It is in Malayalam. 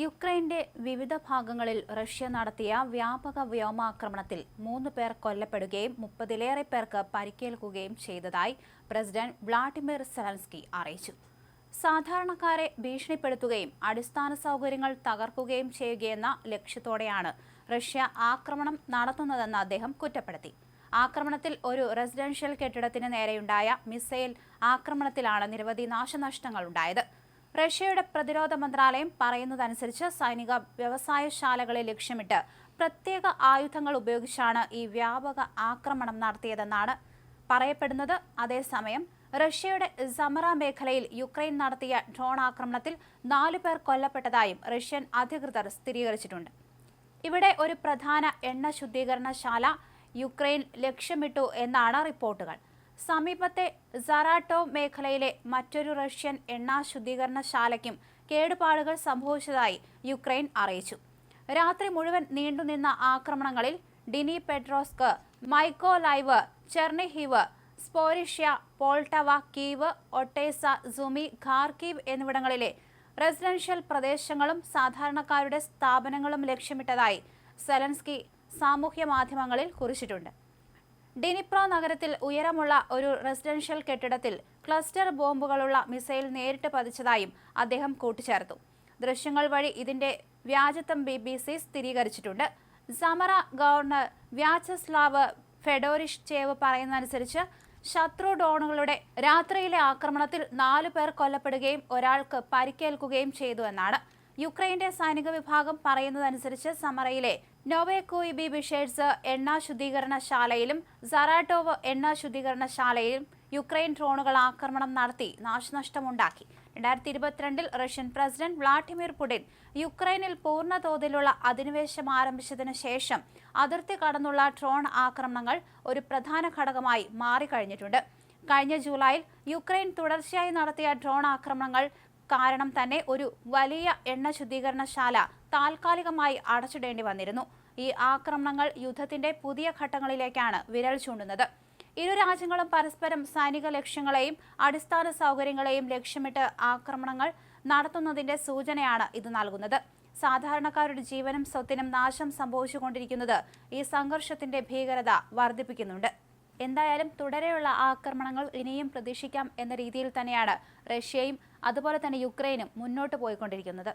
യുക്രൈന്റെ വിവിധ ഭാഗങ്ങളിൽ റഷ്യ നടത്തിയ വ്യാപക വ്യോമാക്രമണത്തിൽ മൂന്ന് പേർ കൊല്ലപ്പെടുകയും മുപ്പതിലേറെ പേർക്ക് പരിക്കേൽക്കുകയും ചെയ്തതായി പ്രസിഡന്റ് വ്ളാഡിമിർ സെലൻസ്കി അറിയിച്ചു. സാധാരണക്കാരെ ഭീഷണിപ്പെടുത്തുകയും അടിസ്ഥാന സൗകര്യങ്ങൾ തകർക്കുകയും ചെയ്യുകയെന്ന ലക്ഷ്യത്തോടെയാണ് റഷ്യ ആക്രമണം നടത്തുന്നതെന്ന് അദ്ദേഹം കുറ്റപ്പെടുത്തി. ആക്രമണത്തിൽ ഒരു റെസിഡൻഷ്യൽ കെട്ടിടത്തിന് നേരെയുണ്ടായ മിസൈൽ ആക്രമണത്തിലാണ് നിരവധി നാശനഷ്ടങ്ങൾ ഉണ്ടായത് റഷ്യയുടെ പ്രതിരോധ മന്ത്രാലയം പറയുന്നതനുസരിച്ച് സൈനിക വ്യവസായശാലകളെ ലക്ഷ്യമിട്ട് പ്രത്യേക ആയുധങ്ങൾ ഉപയോഗിച്ചാണ് ഈ വ്യാപക ആക്രമണം നടത്തിയതെന്നാണ് പറയപ്പെടുന്നത്. അതേസമയം റഷ്യയുടെ സമറ മേഖലയിൽ യുക്രൈൻ നടത്തിയ ഡ്രോൺ ആക്രമണത്തിൽ നാലു പേർ കൊല്ലപ്പെട്ടതായും റഷ്യൻ അധികൃതർ സ്ഥിരീകരിച്ചിട്ടുണ്ട്. ഇവിടെ ഒരു പ്രധാന എണ്ണ ശുദ്ധീകരണശാല യുക്രൈൻ ലക്ഷ്യമിട്ടു എന്നാണ് റിപ്പോർട്ടുകൾ. സമീപത്തെ സറാട്ടോ മേഖലയിലെ മറ്റൊരു റഷ്യൻ എണ്ണ ശുദ്ധീകരണശാലയ്ക്കും കേടുപാടുകൾ സംഭവിച്ചതായി യുക്രൈൻ അറിയിച്ചു. രാത്രി മുഴുവൻ നീണ്ടുനിന്ന ആക്രമണങ്ങളിൽ Dnipropetrovsk Mykolaiv Chernihiv Zaporizhzhia Poltava Kyiv Odesa Sumy Kharkiv എന്നിവിടങ്ങളിലെ റെസിഡൻഷ്യൽ പ്രദേശങ്ങളും സാധാരണക്കാരുടെ സ്ഥാപനങ്ങളും ലക്ഷ്യമിട്ടതായി സെലൻസ്കി സാമൂഹ്യ മാധ്യമങ്ങളിൽ കുറിച്ചിട്ടുണ്ട്. ഡിനിപ്രോ നഗരത്തിൽ ഉയരമുള്ള ഒരു റെസിഡൻഷ്യൽ കെട്ടിടത്തിൽ ക്ലസ്റ്റർ ബോംബുകളുള്ള മിസൈൽ നേരിട്ട് പതിച്ചതായും അദ്ദേഹം കൂട്ടിച്ചേർത്തു. ദൃശ്യങ്ങൾ വഴി ഇതിന്റെ വ്യാജത്വം ബി ബി സി സ്ഥിരീകരിച്ചിട്ടുണ്ട്. സമറ ഗവർണർ വ്യാച്ചസ്ലാവ് ഫെഡോറിഷ് ചേവ് പറയുന്നതനുസരിച്ച് ശത്രു ഡോണുകളുടെ രാത്രിയിലെ ആക്രമണത്തിൽ നാലു പേർ കൊല്ലപ്പെടുകയും ഒരാൾക്ക് പരിക്കേൽക്കുകയും ചെയ്തു എന്നാണ്. യുക്രൈന്റെ സൈനിക വിഭാഗം പറയുന്നതനുസരിച്ച് സമറയിലെ നോവേക്കോയിബി ബിഷേഴ്സ് എണ്ണ ശുദ്ധീകരണശാലയിലും സറാട്ടോവ് എണ്ണ ശുദ്ധീകരണശാലയിലും യുക്രൈൻ ഡ്രോണുകൾ ആക്രമണം നടത്തി നാശനഷ്ടമുണ്ടാക്കി. രണ്ടായിരത്തി ഇരുപത്തിരണ്ടിൽ റഷ്യൻ പ്രസിഡന്റ് വ്ളാഡിമിർ പുടിൻ യുക്രൈനിൽ പൂർണ തോതിലുള്ള അധിനിവേശം ആരംഭിച്ചതിനു ശേഷം അതിർത്തി കടന്നുള്ള ഡ്രോൺ ആക്രമണങ്ങൾ ഒരു പ്രധാന ഘടകമായി മാറിക്കഴിഞ്ഞിട്ടുണ്ട്. കഴിഞ്ഞ ജൂലൈയിൽ യുക്രൈൻ തുടർച്ചയായി നടത്തിയ ഡ്രോൺ ആക്രമണങ്ങൾ കാരണം തന്നെ ഒരു വലിയ എണ്ണ ശുദ്ധീകരണശാല താൽക്കാലികമായി അടച്ചിടേണ്ടി വന്നിരുന്നു. ഈ ആക്രമണങ്ങൾ യുദ്ധത്തിന്റെ പുതിയ ഘട്ടങ്ങളിലേക്കാണ് വിരൽ ചൂണ്ടുന്നത്. ഇരു രാജ്യങ്ങളും പരസ്പരം സൈനിക ലക്ഷ്യങ്ങളെയും അടിസ്ഥാന സൗകര്യങ്ങളെയും ലക്ഷ്യമിട്ട് ആക്രമണങ്ങൾ നടത്തുന്നതിന്റെ സൂചനയാണ് ഇത് നൽകുന്നത്. സാധാരണക്കാരുടെ ജീവനും സ്വത്തിനും നാശം സംഭവിച്ചുകൊണ്ടിരിക്കുന്നത് ഈ സംഘർഷത്തിന്റെ ഭീകരത വർദ്ധിപ്പിക്കുന്നുണ്ട്. എന്തായാലും തുടരെയുള്ള ആക്രമണങ്ങൾ ഇനിയും പ്രതീക്ഷിക്കാം എന്ന രീതിയിൽ തന്നെയാണ് റഷ്യയും അതുപോലെ തന്നെ യുക്രൈനും മുന്നോട്ട് പോയിക്കൊണ്ടിരിക്കുന്നത്.